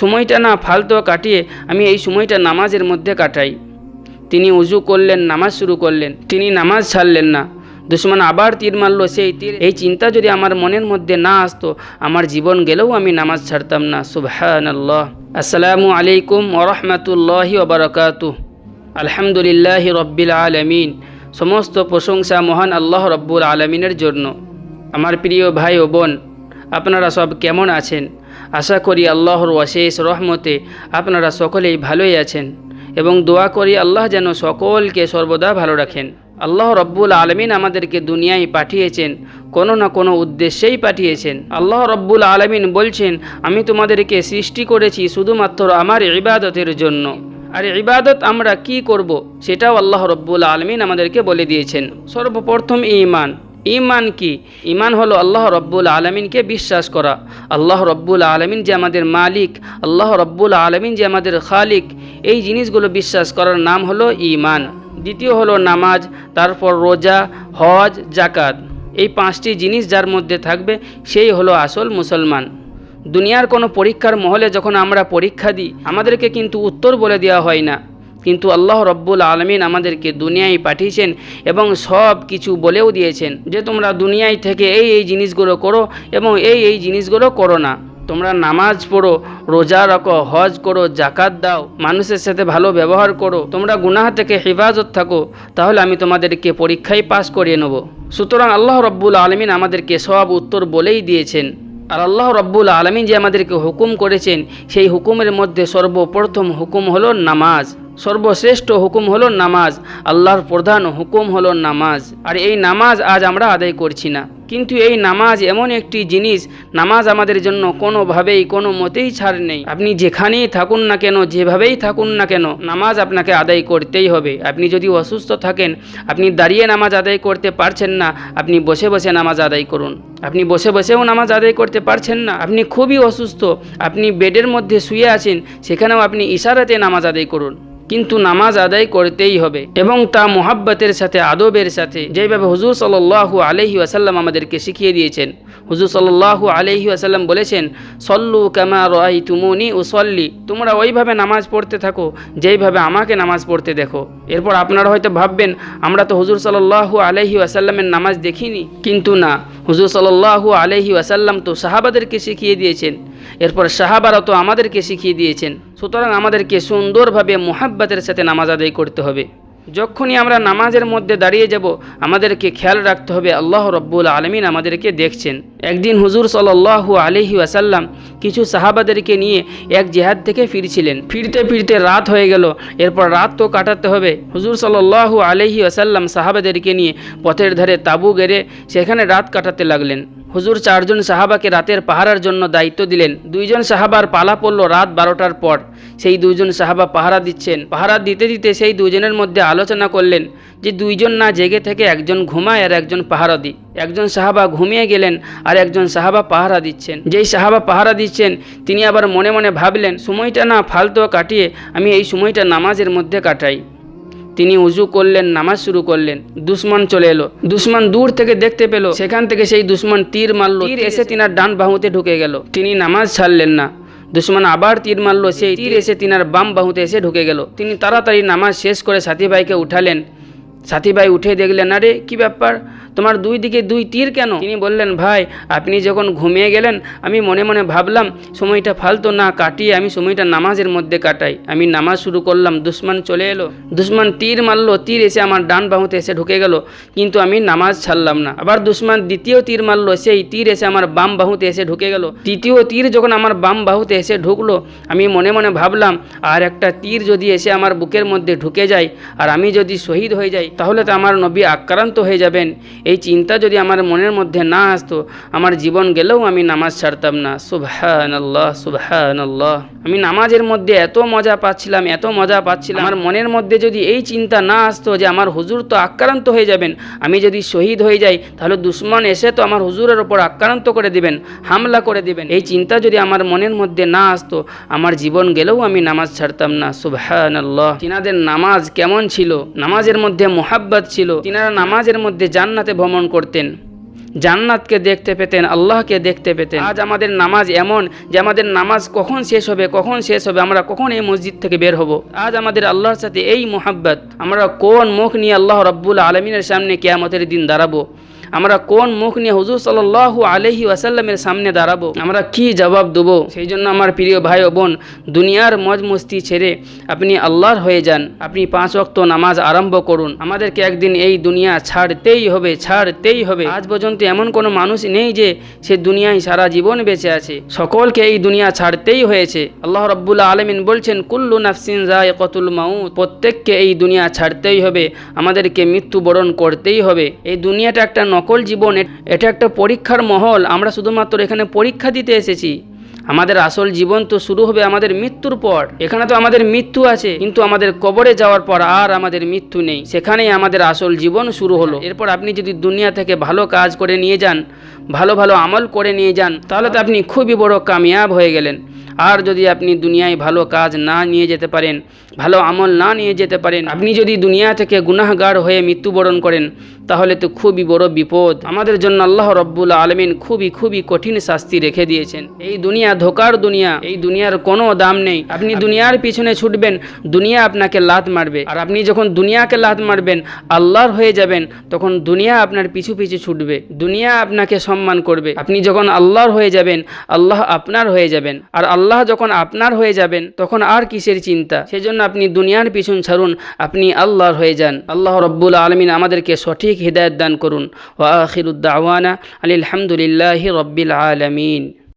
সময়টা না ফালতু কাটিয়ে আমি এই সময়টা নামাজের মধ্যে কাটাই। তিনি উজু করলেন, নামাজ শুরু করলেন। তিনি নামাজ ছাড়লেন না। দুশ্মন আবার তীর মারল, সেই তীর, এই চিন্তা যদি আমার মনের মধ্যে না আসতো, আমার জীবন গেলেও আমি নামাজ ছাড়তাম না। সুবহান আল্লাহ আসসালামু আলাইকুম ওরহমতুল্লাহি ওবরকাতু আলহামদুলিল্লাহ রব্বিল আলমিন। সমস্ত প্রশংসা মহান আল্লাহ রব্বুল আলমিনের জন্য। আমার প্রিয় ভাই ও বোন, আপনারা সব কেমন আছেন? আশা করি আল্লাহর অশেষ রহমতে আপনারা সকলেই ভালোই আছেন এবং দোয়া করি আল্লাহ যেন সকলকে সর্বদা ভালো রাখেন। আল্লাহ রব্বুল আলমিন আমাদেরকে দুনিয়ায় পাঠিয়েছেন, কোনো না কোনো উদ্দেশ্যেই পাঠিয়েছেন। আল্লাহ রব্বুল আলমিন বলছেন, আমি তোমাদেরকে সৃষ্টি করেছি শুধুমাত্র আমার ইবাদতের জন্য। আর ইবাদত আমরা কি করব, সেটাও আল্লাহ রব্বুল আলমিন আমাদেরকে বলে দিয়েছেন। সর্বপ্রথম ইমান ইমান কি? ইমান হলো আল্লাহ রব্বুল আলমিনকে বিশ্বাস করা। আল্লাহ রব্বুল আলমিন যে আমাদের মালিক, আল্লাহ রব্বুল আলমিন যে আমাদের খালিক, এই জিনিসগুলো বিশ্বাস করার নাম হলো ইমান। দ্বিতীয় হলো নামাজ, তারপর রোজা, হজ জাকাত এই পাঁচটি জিনিস যার মধ্যে থাকবে, সেই হলো আসল মুসলমান। দুনিয়ার কোনো পরীক্ষার মহলে যখন আমরা পরীক্ষা দিই, আমাদেরকে কিন্তু উত্তর বলে দেওয়া হয় না। কিন্তু আল্লাহ রব্বুল আলমিন আমাদেরকে দুনিয়ায় পাঠিয়েছেন এবং সব কিছু বলেও দিয়েছেন যে তোমরা দুনিয়ায় থেকে এই এই জিনিসগুলো করো এবং এই এই জিনিসগুলো করো না। তোমরা নামাজ পড়ো, রোজা রাখো, হজ করো জাকাত দাও, মানুষের সাথে ভালো ব্যবহার করো, তোমরা গুনাহ থেকে হেফাজত থাকো, তাহলে আমি তোমাদেরকে পরীক্ষায় পাশ করিয়ে নেব। সুতরাং আল্লাহ রব্বুল আলমিন আমাদেরকে সব উত্তর বলেই দিয়েছেন। আর আল্লাহ রব্বুল আলমিন যে আমাদেরকে হুকুম করেছেন, সেই হুকুমের মধ্যে সর্বপ্রথম হুকুম হলো নামাজ। সর্বশ্রেষ্ঠ হুকুম হলো নামাজ, আল্লাহর প্রধান হুকুম হলো নামাজ। আর এই নামাজ আজ আমরা আদায় করছি না। কিন্তু এই নামাজ এমন একটি জিনিস, নামাজ আমাদের জন্য কোনোভাবেই, কোনো মতেই ছাড় নেই। আপনি যেখানেই থাকুন না কেন, যেভাবেই থাকুন না কেন, নামাজ আপনাকে আদায় করতেই হবে। আপনি যদি অসুস্থ থাকেন, আপনি দাঁড়িয়ে নামাজ আদায় করতে পারছেন না, আপনি বসে বসে নামাজ আদায় করুন। আপনি বসে বসেও নামাজ আদায় করতে পারছেন না। আপনি খুবই অসুস্থ, আপনি বেডের মধ্যে শুয়ে আছেন, সেখানেও আপনি ইশারাতে নামাজ আদায় করুন। কিন্তু নামাজ আদায় করতেই হবে এবং তা মোহাব্বতের সাথে, আদবের সাথে যেভাবে হুজুর সাল্লাহু আলহি আসাল্লাম আমাদেরকে শিখিয়ে দিয়েছেন। হুজুর সাল্লাহু আলহি আসাল্লাম বলেছেন, সল্লু কামা রাই তুমুনি ও সল্লি তোমরা ওইভাবে নামাজ পড়তে থাকো, যেইভাবে আমাকে নামাজ পড়তে দেখো। এরপর আপনারা হয়তো ভাববেন, আমরা তো হুজুর সাল্লাহু আলহি আসাল্লামের নামাজ দেখিনি। কিন্তু না, হুজুর সাল্লাহু আলহি আসাল্লাম তো সাহাবাদেরকে শিখিয়ে দিয়েছেন। এরপর সাহাবারা তো আমাদেরকে শিখিয়ে দিয়েছেন। সুতরাং আমাদেরকে সুন্দরভাবে মোহাব্বতের সাথে নামাজ আদায় করতে হবে। যখনই আমরা নামাজের মধ্যে দাঁড়িয়ে যাব, আমাদেরকে খেয়াল রাখতে হবে, আল্লাহ রব্বুল আলমিন আমাদেরকে দেখছেন। একদিন হুজুর সাল্লাহু আলহি আসাল্লাম কিছু সাহাবাদেরকে নিয়ে এক জেহাদ থেকে ফিরছিলেন। ফিরতে ফিরতে রাত হয়ে গেল। এরপর রাত তো কাটাতে হবে। হুজুর সাল্লাহু আলহি আসাল্লাম সাহাবাদেরকে নিয়ে পথের ধারে তাবু গেড়ে সেখানে রাত কাটাতে লাগলেন। হুজুর চারজন সাহাবাকে রাতের পাহারার জন্য দায়িত্ব দিলেন। দুইজন সাহাবার পালা পড়ল রাত বারোটার পর। সেই দুজন সাহাবা পাহারা দিচ্ছেন। পাহারা দিতে দিতে সেই দুজনের মধ্যে আলোচনা করলেন। যে দুইজন না জেগে থেকে একজন ঘুমায় আর একজন পাহারা দিই। একজন সাহাবা ঘুমিয়ে গেলেন আর একজন সাহাবা পাহারা দিচ্ছেন। যেই সাহাবা পাহারা দিচ্ছেন তিনি আবার মনে মনে ভাবলেন সময়টা না ফালতু কাটিয়ে আমি এই সময়টা নামাজের মধ্যে কাটাই। তিনি উজু করলেন নামাজ শুরু করলেন। দুশ্মন চলে এলো। দুশ্মন দূর থেকে দেখতে পেল। সেখান থেকে সেই দুশ্মন তীর মারল। তীর এসে তিনার ডান বাহুতে ঢুকে গেল। তিনি নামাজ ছাড়লেন না। দুশ্মন আবার তীর মারল। সেই তীর এসে তিনার বাম বাহুতে এসে ঢুকে গেল। তিনি তাড়াতাড়ি নামাজ শেষ করে সাথী ভাইকে উঠালেন। সাথী ভাই উঠে দেখলেন, আরে, কি ব্যাপার? তোমার দুই দিকে দুই তীর কেন? তিনি বললেন, ভাই, আপনি যখন ঘুমিয়ে গেলেন, আমি মনে মনে ভাবলাম, সময়টা ফালতু না কাটিয়ে আমি সময়টা নামাজের মধ্যে কাটাই। আমি নামাজ শুরু করলাম, দুশ্মন চলে এলো। দুশ্মন তীর মারলো, তীর এসে আমার ডান বাহুতে এসে ঢুকে গেল। কিন্তু আমি নামাজ ছাড়লাম না। আবার দুশ্মন দ্বিতীয় তীর মারলো, সেই তীর এসে আমার বাম বাহুতে এসে ঢুকে গেল। তৃতীয় তীর যখন আমার বাম বাহুতে এসে ঢুকলো, আমি মনে মনে ভাবলাম, আর একটা তীর যদি এসে আমার বুকের মধ্যে ঢুকে যায়, আর আমি যদি শহীদ হয়ে যাই তাহলে তো আমার নবী আক্রান্ত হয়ে যাবেন। এই চিন্তা যদি আমার মনের মধ্যে না আসতো, আমার জীবন গেলেও আমি নামাজ ছাড়তাম না। সুবহান আল্লাহ আমি নামাজের মধ্যে এত মজা পাচ্ছিলাম, এত মজা পাচ্ছিলাম। আমার মনের মধ্যে যদি এই চিন্তা না আসতো যে আমার হুজুর তো আক্রান্ত হয়ে যাবেন, আমি যদি শহীদ হয়ে যাই, তাহলে দুশ্মন এসে তো আমার হুজুরের ওপর আক্রান্ত করে দিবেন, হামলা করে দিবেন। এই চিন্তা যদি আমার মনের মধ্যে না আসতো, আমার জীবন গেলেও আমি নামাজ ছাড়তাম না। সুবহান তিনাদের নামাজ কেমন ছিল? নামাজের মধ্যে মোহাব্বত ছিল। তিনারা নামাজের মধ্যে জান্নাতে ভ্রমণ করতেন। জান্নাতকে দেখতে পেতেন, আল্লাহকে দেখতে পেতেন। আজ আমাদের নামাজ এমন যে আমাদের নামাজ কখন শেষ হবে, কখন শেষ হবে, আমরা কখন এই মসজিদ থেকে বের হব? আজ আমাদের আল্লাহর সাথে এই মোহাব্বত, আমরা কোন মুখ নিয়ে আল্লাহ রব্বুল আলমিনের সামনে কেয়ামতের দিন দাঁড়াবো? আমরা কোন মুখ নিয়ে হুজুর সাল্লাহ আলহি ওয়াসাল্লামের সামনে দাঁড়াবো? আমরা কি জবাব দেবো? সেই জন্য আমার প্রিয় ভাই ও বোন, দুনিয়ার মজ মস্তি ছেড়ে আপনি আল্লাহর হয়ে যান। আপনি পাঁচ ওয়াক্ত নামাজ আরম্ভ করুন। আমাদেরকে একদিন এই দুনিয়া ছাড়তেই হবে ছাড়তেই হবে। আজ পর্যন্ত এমন কোনো মানুষ নেই যে সে দুনিয়ায় সারা জীবন বেঁচে আছে। সকলকে এই দুনিয়া ছাড়তেই হয়েছে। আল্লাহ রব্বুল্লাহ আলমিন বলছেন, কুল্লু নাফসিন রায় কতুল মাউ প্রত্যেককে এই দুনিয়া ছাড়তেই হবে। আমাদেরকে মৃত্যুবরণ করতেই হবে। এই দুনিয়াটা একটা নকল জীবন এটা একটা পরীক্ষার মহল। আমরা শুধুমাত্র এখানে পরীক্ষা দিতে এসেছি। আমাদের আসল জীবন তো শুরু হবে আমাদের মৃত্যুর পর। এখানে তো আমাদের মৃত্যু আছে, কিন্তু আমাদের কবরে যাওয়ার পর আর আমাদের মৃত্যু নেই। সেখানেই আমাদের আসল জীবন শুরু হলো। এরপর আপনি যদি দুনিয়া থেকে ভালো কাজ করে নিয়ে যান, ভালো ভালো আমল করে নিয়ে যান, তাহলে তো আপনি খুবই বড় কামিয়াব হয়ে গেলেন। আর যদি আপনি দুনিয়ায় ভালো কাজ না নিয়ে যেতে পারেন, ভালো আমল না নিয়ে যেতে পারেন, আপনি যদি দুনিয়া থেকে গুনাহগার হয়ে মৃত্যুবরণ করেন, তাহলে তো খুবই বড় বিপদ। আমাদের জন্য আল্লাহ রব্বুল আলমিন খুবই খুবই কঠিন শাস্তি রেখে দিয়েছেন। এই দুনিয়া ধোকার দুনিয়া। এই দুনিয়ার কোনো দাম নেই। আপনি দুনিয়ার পিছনে ছুটবেন, দুনিয়া আপনাকে লাত মারবে। আর আপনি যখন দুনিয়াকে লাত মারবেন, আল্লাহর হয়ে যাবেন, তখন দুনিয়া আপনার পিছু পিছু ছুটবে। দুনিয়া আপনাকে সম্মান করবে। আপনি যখন আল্লাহর হয়ে যাবেন, আল্লাহ আপনার হয়ে যাবেন। আর আল্লাহ যখন আপনার হয়ে যাবেন, তখন আর কিসের চিন্তা? সেজন্য আপনি দুনিয়ার পিছন ছাড়ুন, আপনি আল্লাহর হয়ে যান। আল্লাহ রব্বুল আলমিন আমাদেরকে সঠিক হৃদায়ত দান করুন। ওয়া আখিরুদ্দাওয়ানা আলহামদুলিল্লাহি রব্বিল আলমিন।